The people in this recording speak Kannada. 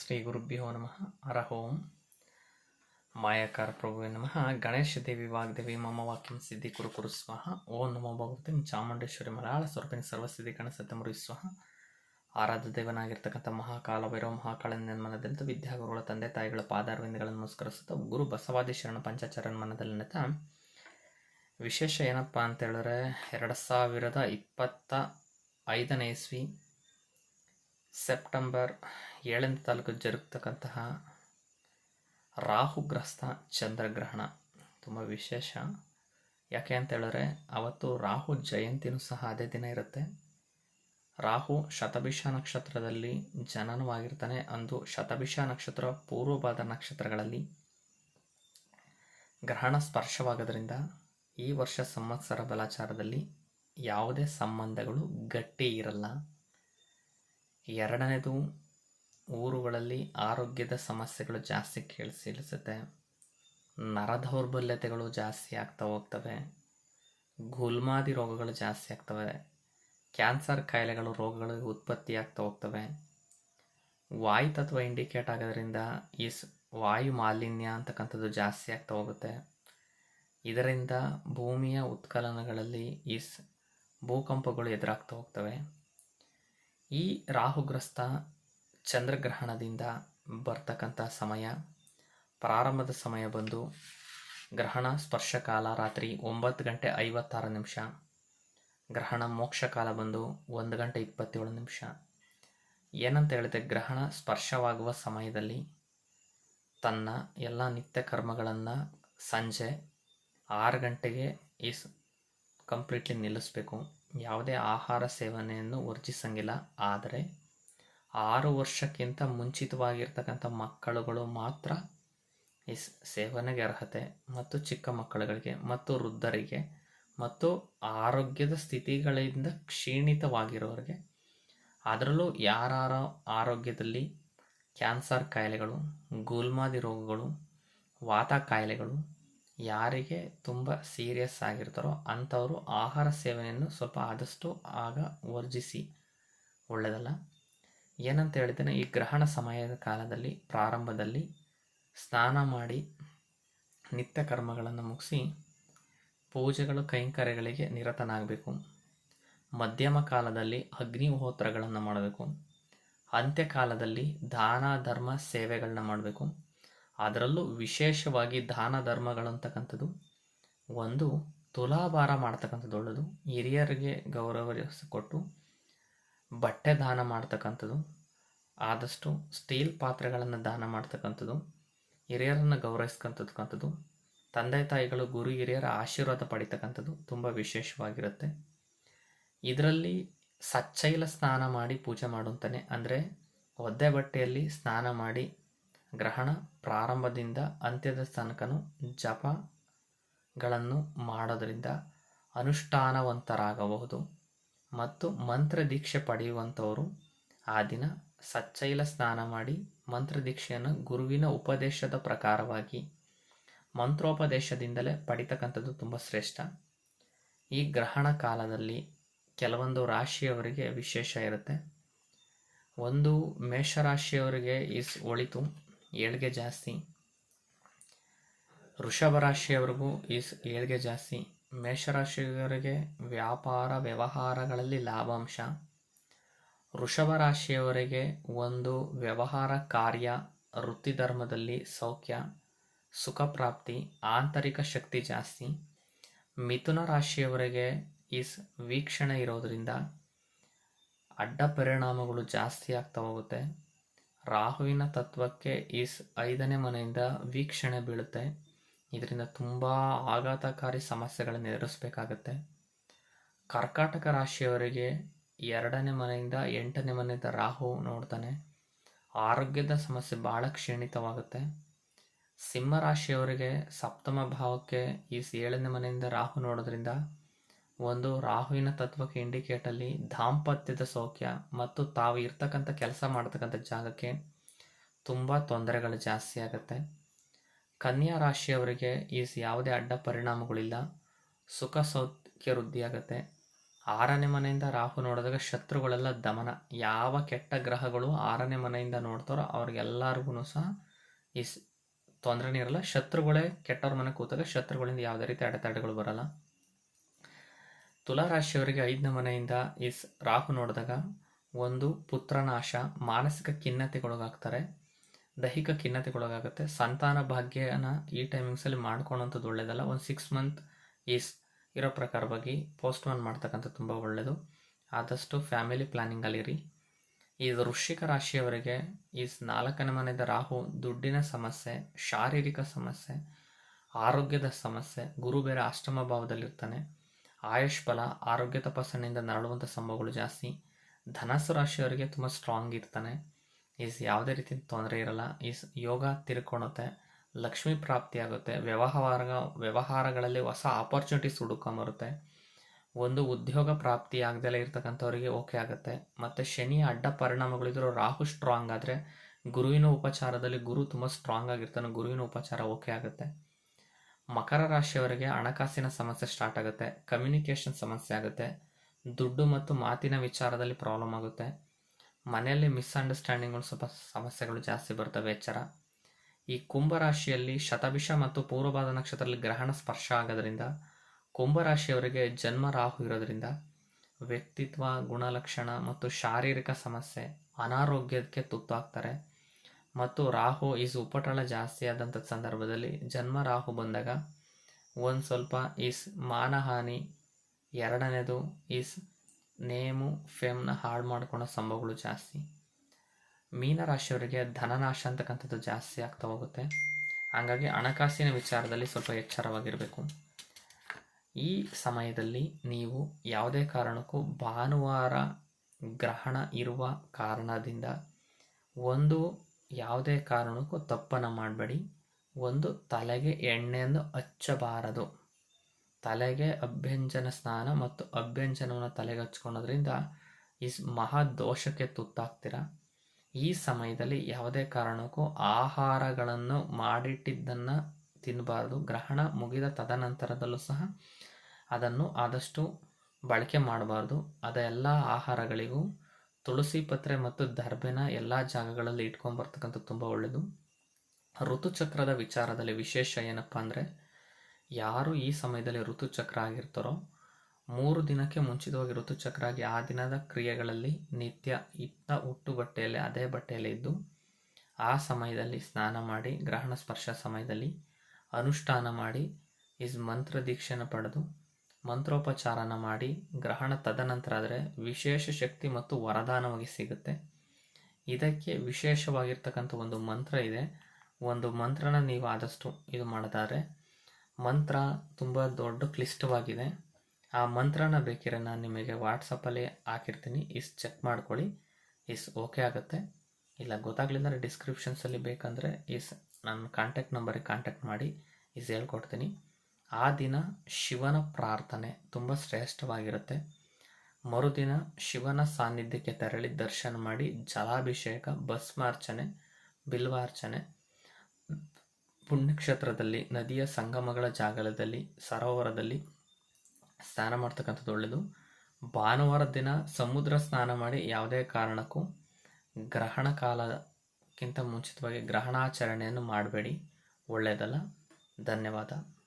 ಶ್ರೀ ಗುರುಭ್ಯೋ ನಮಃ ಅರಹೋಂ ಮಾಯಾಕಾರ ಪ್ರಭುವೇ ನಮಃ. ಗಣೇಶ ದೇವಿ ವಾಗ್ದೇವಿ ಮಮ ವಾಕ್ಯಂ ಸಿದ್ಧಿ ಕುರು ಕುರು ಸ್ವಹ. ಓಂ ನಮೋ ಭಗವತಿ ಚಾಮುಂಡೇಶ್ವರಿ ಮಲಯಾಳ ಸ್ವರೂಪಿನ ಸರ್ವಸಿದ್ಧಿ ಗಣಸತಮುರಿ ಸ್ವಾಹ. ಆರಾಧ್ಯ ದೇವನಾಗಿರ್ತಕ್ಕಂಥ ಮಹಾಕಾಲ ಭೈರವ ಮಹಾಕಾಳನ ಮನದಂತ ವಿದ್ಯಾಗುರುಗಳ ತಂದೆ ತಾಯಿಗಳ ಪಾದಾರವಿಂದಗಳನ್ನು ನಮಸ್ಕರಿಸುತ್ತಾ ಗುರು ಬಸವಾದಿ ಶರಣ ಮನದಲ್ಲಿ ನೆತ ವಿಶೇಷ ಏನಪ್ಪ ಅಂತ ಹೇಳಿದ್ರೆ ಎರಡು ಸಾವಿರದ ಇಪ್ಪತ್ತ ಐದನೇ ಇಸ್ವಿ ಸೆಪ್ಟೆಂಬರ್ ಏಳನೇ ತಾರೀಕು ಜರುಗ್ತಕ್ಕಂತಹ ರಾಹುಗ್ರಸ್ತ ಚಂದ್ರಗ್ರಹಣ. ತುಂಬ ವಿಶೇಷ. ಯಾಕೆ ಅಂತ ಹೇಳಿದ್ರೆ, ಅವತ್ತು ರಾಹು ಜಯಂತಿನೂ ಸಹ ಅದೇ ದಿನ ಇರುತ್ತೆ. ರಾಹು ಶತಭಿಷ ನಕ್ಷತ್ರದಲ್ಲಿ ಜನನವಾಗಿರ್ತಾನೆ. ಅಂದು ಶತಭಿಷ ನಕ್ಷತ್ರ ಪೂರ್ವಭಾದ ನಕ್ಷತ್ರಗಳಲ್ಲಿ ಗ್ರಹಣ ಸ್ಪರ್ಶವಾಗೋದ್ರಿಂದ ಈ ವರ್ಷ ಸಂವತ್ಸರ ಬಲಾಚಾರದಲ್ಲಿ ಯಾವುದೇ ಸಂಬಂಧಗಳು ಗಟ್ಟಿ ಇರಲ್ಲ. ಎರಡನೇದು ಊರುಗಳಲ್ಲಿ ಆರೋಗ್ಯದ ಸಮಸ್ಯೆಗಳು ಜಾಸ್ತಿ ಕೇಳಿಸಿಳಿಸುತ್ತೆ ನರ ದೌರ್ಬಲ್ಯತೆಗಳು ಜಾಸ್ತಿ ಆಗ್ತಾ ಹೋಗ್ತವೆ. ಗುಲ್ಮಾದಿ ರೋಗಗಳು ಜಾಸ್ತಿ ಆಗ್ತವೆ. ಕ್ಯಾನ್ಸರ್ ಕಾಯಿಲೆಗಳು ರೋಗಗಳು ಉತ್ಪತ್ತಿ ಆಗ್ತಾ ಹೋಗ್ತವೆ. ವಾಯು ತತ್ವ ಇಂಡಿಕೇಟ್ ಆಗೋದ್ರಿಂದ ಈ ವಾಯು ಮಾಲಿನ್ಯ ಅಂತಕ್ಕಂಥದ್ದು ಜಾಸ್ತಿ ಆಗ್ತಾ ಹೋಗುತ್ತೆ. ಇದರಿಂದ ಭೂಮಿಯ ಉತ್ಕಲನಗಳಲ್ಲಿ ಈ ಭೂಕಂಪಗಳು ಎದುರಾಗ್ತಾ ಹೋಗ್ತವೆ. ಈ ರಾಹುಗ್ರಸ್ತ ಚಂದ್ರಗ್ರಹಣದಿಂದ ಬರ್ತಕ್ಕಂಥ ಸಮಯ. ಪ್ರಾರಂಭದ ಸಮಯ ಬಂದು ಗ್ರಹಣ ಸ್ಪರ್ಶಕಾಲ ರಾತ್ರಿ ಒಂಬತ್ತು ಗಂಟೆ ಐವತ್ತಾರು ನಿಮಿಷ. ಗ್ರಹಣ ಮೋಕ್ಷ ಕಾಲ ಬಂದು ಒಂದು ಗಂಟೆ ಇಪ್ಪತ್ತೇಳು ನಿಮಿಷ. ಏನಂತ ಹೇಳಿದೆ ಗ್ರಹಣ ಸ್ಪರ್ಶವಾಗುವ ಸಮಯದಲ್ಲಿ ತನ್ನ ಎಲ್ಲ ನಿತ್ಯ ಕರ್ಮಗಳನ್ನು ಸಂಜೆ ಆರು ಗಂಟೆಗೆ ಈ ಕಂಪ್ಲೀಟ್ಲಿ ನಿಲ್ಲಿಸಬೇಕು. ಯಾವುದೇ ಆಹಾರ ಸೇವನೆಯನ್ನು ವರ್ಜಿಸಂಗಿಲ್ಲ. ಆದರೆ ಆರು ವರ್ಷಕ್ಕಿಂತ ಮುಂಚಿತವಾಗಿರ್ತಕ್ಕಂಥ ಮಕ್ಕಳುಗಳು ಮಾತ್ರ ಈ ಸೇವನೆಗೆ ಅರ್ಹತೆ ಮತ್ತು ಚಿಕ್ಕ ಮಕ್ಕಳುಗಳಿಗೆ ಮತ್ತು ವೃದ್ಧರಿಗೆ ಮತ್ತು ಆರೋಗ್ಯದ ಸ್ಥಿತಿಗಳಿಂದ ಕ್ಷೀಣಿತವಾಗಿರೋರಿಗೆ ಅದರಲ್ಲೂ ಯಾರ ಆರೋಗ್ಯದಲ್ಲಿ ಕ್ಯಾನ್ಸರ್ ಕಾಯಿಲೆಗಳು, ಗುಲ್ಮಾದಿ ರೋಗಗಳು, ವಾತ ಕಾಯಿಲೆಗಳು ಯಾರಿಗೆ ತುಂಬ ಸೀರಿಯಸ್ ಆಗಿರ್ತಾರೋ ಅಂಥವರು ಆಹಾರ ಸೇವನೆಯನ್ನು ಸ್ವಲ್ಪ ಆದಷ್ಟು ಆಗ ವರ್ಜಿಸಿ. ಒಳ್ಳೆಯದಲ್ಲ ಏನಂತ ಹೇಳಿದ್ದೇನೆ, ಈ ಗ್ರಹಣ ಸಮಯದ ಕಾಲದಲ್ಲಿ, ಪ್ರಾರಂಭದಲ್ಲಿ ಸ್ನಾನ ಮಾಡಿ ನಿತ್ಯ ಕರ್ಮಗಳನ್ನು ಮುಗಿಸಿ ಪೂಜೆಗಳು ಕೈಂಕರ್ಯಗಳಿಗೆ ನಿರತನಾಗಬೇಕು. ಮಧ್ಯಮ ಕಾಲದಲ್ಲಿ ಅಗ್ನಿಹೋತ್ರಗಳನ್ನು ಮಾಡಬೇಕು. ಅಂತ್ಯಕಾಲದಲ್ಲಿ ದಾನ, ಧರ್ಮ ಸೇವೆಗಳನ್ನ ಮಾಡಬೇಕು. ಅದರಲ್ಲೂ ವಿಶೇಷವಾಗಿ ದಾನ ಧರ್ಮಗಳಂತಕ್ಕಂಥದ್ದು. ಒಂದು, ತುಲಾಭಾರ ಮಾಡ್ತಕ್ಕಂಥದ್ದು ಒಳ್ಳೆಯದು ಹಿರಿಯರಿಗೆ ಗೌರವ ಕೊಟ್ಟು ಬಟ್ಟೆ ದಾನ ಮಾಡ್ತಕ್ಕಂಥದ್ದು. ಆದಷ್ಟು ಸ್ಟೀಲ್ ಪಾತ್ರೆಗಳನ್ನು ದಾನ ಮಾಡ್ತಕ್ಕಂಥದ್ದು. ಹಿರಿಯರನ್ನು ಗೌರವಿಸ್ಕಂಥದ್ದು ತಂದೆ ತಾಯಿಗಳು, ಗುರು ಹಿರಿಯರ ಆಶೀರ್ವಾದ ಪಡಿತಕ್ಕಂಥದ್ದು ತುಂಬ ವಿಶೇಷವಾಗಿರುತ್ತೆ. ಇದರಲ್ಲಿ ಸಚ್ಚೈಲ ಸ್ನಾನ ಮಾಡಿ ಪೂಜೆ ಮಾಡುವಂತಾನೆ. ಅಂದರೆ ಒದ್ದೆ ಬಟ್ಟೆಯಲ್ಲಿ ಸ್ನಾನ ಮಾಡಿ ಗ್ರಹಣ ಪ್ರಾರಂಭದಿಂದ ಅಂತ್ಯದ ತನಕನೂ ಜಪಗಳನ್ನು ಮಾಡೋದರಿಂದ ಅನುಷ್ಠಾನವಂತರಾಗಬಹುದು ಮತ್ತು ಮಂತ್ರ ದೀಕ್ಷೆ ಪಡೆಯುವಂಥವರು ಆ ದಿನ ಸಚ್ಚೈಲ ಸ್ನಾನ ಮಾಡಿ ಮಂತ್ರ ದೀಕ್ಷೆಯನ್ನು ಗುರುವಿನ ಉಪದೇಶದ ಪ್ರಕಾರವಾಗಿ ಮಂತ್ರೋಪದೇಶದಿಂದಲೇ ಪಡಿತಕ್ಕಂಥದ್ದು ತುಂಬ ಶ್ರೇಷ್ಠ. ಈ ಗ್ರಹಣ ಕಾಲದಲ್ಲಿ ಕೆಲವೊಂದು ರಾಶಿಯವರಿಗೆ ವಿಶೇಷ ಇರುತ್ತೆ. ಒಂದು ಮೇಷರಾಶಿಯವರಿಗೆ ಇಸ್ ಒಳಿತು. ಏಳಿಗೆ ಜಾಸ್ತಿ. ವೃಷಭ ರಾಶಿಯವರಿಗೂ ಈ ಏಳಿಗೆ ಜಾಸ್ತಿ. ಮೇಷರಾಶಿಯವರಿಗೆ ವ್ಯಾಪಾರ ವ್ಯವಹಾರಗಳಲ್ಲಿ ಲಾಭಾಂಶ. ವೃಷಭ ರಾಶಿಯವರಿಗೆ ಒಂದು ವ್ಯವಹಾರ ಕಾರ್ಯ, ವೃತ್ತಿ ಧರ್ಮದಲ್ಲಿ ಸೌಖ್ಯ, ಸುಖ ಪ್ರಾಪ್ತಿ, ಆಂತರಿಕ ಶಕ್ತಿ ಜಾಸ್ತಿ. ಮಿಥುನ ರಾಶಿಯವರಿಗೆ ಈ ವೀಕ್ಷಣೆ ಇರೋದರಿಂದ ಅಡ್ಡ ಪರಿಣಾಮಗಳು ಜಾಸ್ತಿ ಆಗ್ತಾ ಹೋಗುತ್ತೆ. ರಾಹುವಿನ ತತ್ವಕ್ಕೆ ಈ ಐದನೇ ಮನೆಯಿಂದ ವೀಕ್ಷಣೆ ಬೀಳುತ್ತೆ. ಇದರಿಂದ ತುಂಬ ಆಘಾತಕಾರಿ ಸಮಸ್ಯೆಗಳನ್ನು ಎದುರಿಸಬೇಕಾಗತ್ತೆ. ಕರ್ಕಾಟಕ ರಾಶಿಯವರಿಗೆ ಎರಡನೇ ಮನೆಯಿಂದ ಎಂಟನೇ ಮನೆಯಿಂದ ರಾಹು ನೋಡ್ತಾನೆ. ಆರೋಗ್ಯದ ಸಮಸ್ಯೆ ಭಾಳ ಕ್ಷೀಣಿತವಾಗುತ್ತೆ. ಸಿಂಹ ರಾಶಿಯವರಿಗೆ ಸಪ್ತಮ ಭಾವಕ್ಕೆ ಈ ಏಳನೇ ಮನೆಯಿಂದ ರಾಹು ನೋಡೋದ್ರಿಂದ ಒಂದು ರಾಹುವಿನ ತತ್ವಕ್ಕೆ ಇಂಡಿಕೇಟಲ್ಲಿ ದಾಂಪತ್ಯದ ಸೌಖ್ಯ ಮತ್ತು ತಾವು ಇರ್ತಕ್ಕಂಥ ಕೆಲಸ ಮಾಡ್ತಕ್ಕಂಥ ಜಾಗಕ್ಕೆ ತುಂಬ ತೊಂದರೆಗಳು ಜಾಸ್ತಿ ಆಗುತ್ತೆ. ಕನ್ಯಾ ರಾಶಿಯವರಿಗೆ ಈ ಯಾವುದೇ ಅಡ್ಡ ಪರಿಣಾಮಗಳಿಲ್ಲ. ಸುಖ ಸೌಖ್ಯ ವೃದ್ಧಿಯಾಗುತ್ತೆ ಆರನೇ ಮನೆಯಿಂದ ರಾಹು ನೋಡಿದಾಗ ಶತ್ರುಗಳೆಲ್ಲ ದಮನ. ಯಾವ ಕೆಟ್ಟ ಗ್ರಹಗಳು ಆರನೇ ಮನೆಯಿಂದ ನೋಡ್ತಾರೋ ಅವ್ರಿಗೆಲ್ಲರಿಗೂ ಸಹ ಈ ತೊಂದರೆನೇ ಇರಲ್ಲ. ಶತ್ರುಗಳೇ ಕೆಟ್ಟವ್ರ ಮನೆ ಕೂತಾಗ ಶತ್ರುಗಳಿಂದ ಯಾವುದೇ ರೀತಿ ಅಡೆತಡೆಗಳು ಬರಲ್ಲ. ತುಲಾ ರಾಶಿಯವರಿಗೆ ಐದನೇ ಮನೆಯಿಂದ ಈಸ್ ರಾಹು ನೋಡಿದಾಗ ಒಂದು, ಪುತ್ರನಾಶ, ಮಾನಸಿಕ ಖಿನ್ನತೆಗೊಳಗಾಗ್ತಾರೆ, ದೈಹಿಕ ಖಿನ್ನತೆಗೊಳಗಾಗುತ್ತೆ. ಸಂತಾನ ಭಾಗ್ಯನ ಈ ಟೈಮಿಂಗ್ಸಲ್ಲಿ ಮಾಡ್ಕೊಳೋಂಥದ್ದು ಒಳ್ಳೇದಲ್ಲ. ಒಂದು ಸಿಕ್ಸ್ ಮಂತ್ ಈಸ್ ಇರೋ ಪ್ರಕಾರವಾಗಿ ಪೋಸ್ಟ್ಪೋನ್ ಮಾಡ್ತಕ್ಕಂಥ ತುಂಬ ಒಳ್ಳೆಯದು ಆದಷ್ಟು ಫ್ಯಾಮಿಲಿ ಪ್ಲ್ಯಾನಿಂಗಲ್ಲಿರಿ ಈ ವೃಶ್ಚಿಕ ರಾಶಿಯವರಿಗೆ ಈ ನಾಲ್ಕನೇ ಮನೆಯದ ರಾಹು ದುಡ್ಡಿನ ಸಮಸ್ಯೆ, ಶಾರೀರಿಕ ಸಮಸ್ಯೆ, ಆರೋಗ್ಯದ ಸಮಸ್ಯೆ, ಗುರು ಬೇರೆ ಅಷ್ಟಮ ಭಾವದಲ್ಲಿರ್ತಾನೆ. ಆಯುಷ್ ಬಲ, ಆರೋಗ್ಯ ತಪಾಸಣೆಯಿಂದ ನರಳುವಂಥ ಸಂಭವಗಳು ಜಾಸ್ತಿ. ಧನಸ್ಸು ರಾಶಿಯವರಿಗೆ ತುಂಬ ಸ್ಟ್ರಾಂಗ್ ಇರ್ತಾನೆ. ಈಸ್ ಯಾವುದೇ ರೀತಿ ತೊಂದರೆ ಇರಲ್ಲ. ಈಸ್ ಯೋಗ ತಿರ್ಕೊಳುತ್ತೆ ಲಕ್ಷ್ಮಿ ಪ್ರಾಪ್ತಿ ಆಗುತ್ತೆ ವ್ಯವಹಾರ ವ್ಯವಹಾರಗಳಲ್ಲಿ ಹೊಸ ಆಪರ್ಚುನಿಟೀಸ್ ಹುಡುಕೊಂಬರುತ್ತೆ. ಒಂದು ಉದ್ಯೋಗ ಪ್ರಾಪ್ತಿ ಆಗದೆಲ್ಲ ಇರ್ತಕ್ಕಂಥವ್ರಿಗೆ ಓಕೆ ಆಗುತ್ತೆ. ಮತ್ತು ಶನಿಯ ಅಡ್ಡ ಪರಿಣಾಮಗಳಿದ್ರು ರಾಹು ಸ್ಟ್ರಾಂಗ್ ಆದರೆ ಗುರುವಿನ ಉಪಚಾರದಲ್ಲಿ ಗುರು ತುಂಬ ಸ್ಟ್ರಾಂಗ್ ಆಗಿರ್ತಾನೆ. ಗುರುವಿನ ಉಪಚಾರ ಓಕೆ ಆಗುತ್ತೆ. ಮಕರ ರಾಶಿಯವರಿಗೆ ಹಣಕಾಸಿನ ಸಮಸ್ಯೆ ಸ್ಟಾರ್ಟ್ ಆಗುತ್ತೆ ಕಮ್ಯುನಿಕೇಷನ್ ಸಮಸ್ಯೆ ಆಗುತ್ತೆ, ದುಡ್ಡು ಮತ್ತು ಮಾತಿನ ವಿಚಾರದಲ್ಲಿ ಪ್ರಾಬ್ಲಮ್ ಆಗುತ್ತೆ. ಮನೆಯಲ್ಲಿ ಮಿಸ್ಅಂಡರ್ಸ್ಟ್ಯಾಂಡಿಂಗ್ಗಳು ಸ್ವಲ್ಪ ಸಮಸ್ಯೆಗಳು ಜಾಸ್ತಿ ಬರ್ತವೆ, ಎಚ್ಚರ. ಈ ಕುಂಭರಾಶಿಯಲ್ಲಿ ಶತಭಿಷ ಮತ್ತು ಪೂರ್ವಭಾದ ನಕ್ಷತ್ರದಲ್ಲಿ ಗ್ರಹಣ ಸ್ಪರ್ಶ ಆಗೋದ್ರಿಂದ ಕುಂಭರಾಶಿಯವರಿಗೆ ಜನ್ಮ ರಾಹು ಇರೋದ್ರಿಂದ, ವ್ಯಕ್ತಿತ್ವ, ಗುಣಲಕ್ಷಣ ಮತ್ತು ಶಾರೀರಿಕ ಸಮಸ್ಯೆ ಅನಾರೋಗ್ಯಕ್ಕೆ ತುತ್ತಾಗ್ತಾರೆ. ಮತ್ತು ರಾಹು ಈಸ್ ಉಪಟಳ ಜಾಸ್ತಿ ಆದಂಥ ಸಂದರ್ಭದಲ್ಲಿ ಜನ್ಮ ರಾಹು ಬಂದಾಗ ಒಂದು ಸ್ವಲ್ಪ ಈಸ್ ಮಾನಹಾನಿ, ಎರಡನೇದು ಈಸ್ ನೇಮು, ಫೇಮ್ನ ಹಾಳು ಮಾಡ್ಕೊಳೋ ಸಂಭವಗಳು ಜಾಸ್ತಿ. ಮೀನರಾಶಿಯವರಿಗೆ ಧನನಾಶ ಅಂತಕ್ಕಂಥದ್ದು ಜಾಸ್ತಿ ಆಗ್ತಾ ಹೋಗುತ್ತೆ. ಹಾಗಾಗಿ ಹಣಕಾಸಿನ ವಿಚಾರದಲ್ಲಿ ಸ್ವಲ್ಪ ಎಚ್ಚರವಾಗಿರಬೇಕು. ಈ ಸಮಯದಲ್ಲಿ ನೀವು ಯಾವುದೇ ಕಾರಣಕ್ಕೂ ಭಾನುವಾರ ಗ್ರಹಣ ಇರುವ ಕಾರಣದಿಂದ ಒಂದು ಯಾವುದೇ ಕಾರಣಕ್ಕೂ ತಪ್ಪನ್ನು ಮಾಡಬೇಡಿ. ಒಂದು, ತಲೆಗೆ ಎಣ್ಣೆಯನ್ನು ಹಚ್ಚಬಾರದು. ತಲೆಗೆ ಅಭ್ಯಂಜನ ಸ್ನಾನ ಮತ್ತು ಅಭ್ಯಂಜನವನ್ನು ತಲೆಗೆ ಹಚ್ಕೊಳೋದ್ರಿಂದ ಈ ಮಹಾ ದೋಷಕ್ಕೆ ತುತ್ತಾಗ್ತೀರ? ಈ ಸಮಯದಲ್ಲಿ ಯಾವುದೇ ಕಾರಣಕ್ಕೂ ಆಹಾರಗಳನ್ನು ಮಾಡಿಟ್ಟಿದ್ದನ್ನು ತಿನ್ನಬಾರ್ದು ಗ್ರಹಣ ಮುಗಿದ ತದನಂತರದಲ್ಲೂ ಸಹ ಅದನ್ನು ಆದಷ್ಟು ಬಳಕೆ ಮಾಡಬಾರ್ದು. ಅದೆಲ್ಲ ಆಹಾರಗಳಿಗೂ ತುಳಸಿ ಪತ್ರೆ ಮತ್ತು ದರ್ಬೆನ ಎಲ್ಲ ಜಾಗಗಳಲ್ಲಿ ಇಟ್ಕೊಂಬರ್ತಕ್ಕಂಥ ತುಂಬ ಒಳ್ಳೆಯದು ಋತುಚಕ್ರದ ವಿಚಾರದಲ್ಲಿ ವಿಶೇಷ ಏನಪ್ಪ ಅಂದರೆ, ಯಾರು ಈ ಸಮಯದಲ್ಲಿ ಋತುಚಕ್ರ ಆಗಿರ್ತಾರೋ, ಮೂರು ದಿನಕ್ಕೆ ಮುಂಚಿತವಾಗಿ ಋತುಚಕ್ರ ಆಗಿ ಆ ದಿನದ ಕ್ರಿಯೆಗಳಲ್ಲಿ ನಿತ್ಯ ಇತ್ತ ಹುಟ್ಟು ಬಟ್ಟೆಯಲ್ಲಿ ಅದೇ ಬಟ್ಟೆಯಲ್ಲಿ ಇದ್ದು, ಆ ಸಮಯದಲ್ಲಿ ಸ್ನಾನ ಮಾಡಿ, ಗ್ರಹಣ ಸ್ಪರ್ಶ ಸಮಯದಲ್ಲಿ ಅನುಷ್ಠಾನ ಮಾಡಿ, ಇಸ್ ಮಂತ್ರ ದೀಕ್ಷೆನ ಪಡೆದು ಮಂತ್ರೋಪಚಾರನ ಮಾಡಿ ಗ್ರಹಣ ತದನಂತರ ಆದರೆ ವಿಶೇಷ ಶಕ್ತಿ ಮತ್ತು ವರದಾನವಾಗಿ ಸಿಗುತ್ತೆ. ಇದಕ್ಕೆ ವಿಶೇಷವಾಗಿರ್ತಕ್ಕಂಥ ಒಂದು ಮಂತ್ರ ಇದೆ. ಒಂದು ಮಂತ್ರನ ನೀವು ಆದಷ್ಟು ಇದು ಮಾಡಿದಾರೆ ಮಂತ್ರ ತುಂಬ ದೊಡ್ಡ ಕ್ಲಿಷ್ಟವಾಗಿದೆ. ಆ ಮಂತ್ರನ ಬೇಕಿರೋ ನಾನು ನಿಮಗೆ ವಾಟ್ಸಪ್ಪಲ್ಲಿ ಹಾಕಿರ್ತೀನಿ. ಇಸ್ ಚೆಕ್ ಮಾಡ್ಕೊಳ್ಳಿ. ಇಸ್ ಓಕೆ ಆಗುತ್ತೆ. ಇಲ್ಲ ಗೊತ್ತಾಗಲಿಲ್ಲ ಡಿಸ್ಕ್ರಿಪ್ಷನ್ಸಲ್ಲಿ ಬೇಕಂದರೆ ಇಸ್ ನನ್ನ ಕಾಂಟ್ಯಾಕ್ಟ್ ನಂಬರಿಗೆ ಕಾಂಟ್ಯಾಕ್ಟ್ ಮಾಡಿ ಇಸ್ ಹೇಳ್ಕೊಡ್ತೀನಿ. ಆ ದಿನ ಶಿವನ ಪ್ರಾರ್ಥನೆ ತುಂಬ ಶ್ರೇಷ್ಠವಾಗಿರುತ್ತೆ. ಮರುದಿನ ಶಿವನ ಸಾನ್ನಿಧ್ಯಕ್ಕೆ ತೆರಳಿ ದರ್ಶನ ಮಾಡಿ ಜಲಾಭಿಷೇಕ, ಭಸ್ಮಾರ್ಚನೆ, ಬಿಲ್ವಾರ್ಚನೆ, ಪುಣ್ಯಕ್ಷೇತ್ರದಲ್ಲಿ, ನದಿಯ ಸಂಗಮಗಳ ಜಾಗಲದಲ್ಲಿ ಸರೋವರದಲ್ಲಿ ಸ್ನಾನ ಮಾಡ್ತಕ್ಕಂಥದ್ದು ಒಳ್ಳೆಯದು. ಭಾನುವಾರ ದಿನ ಸಮುದ್ರ ಸ್ನಾನ ಮಾಡಿ ಯಾವುದೇ ಕಾರಣಕ್ಕೂ ಗ್ರಹಣ ಕಾಲಕ್ಕಿಂತ ಮುಂಚಿತವಾಗಿ ಗ್ರಹಣಾಚರಣೆಯನ್ನು ಮಾಡಬೇಡಿ. ಒಳ್ಳೆಯದಲ್ಲ. ಧನ್ಯವಾದ.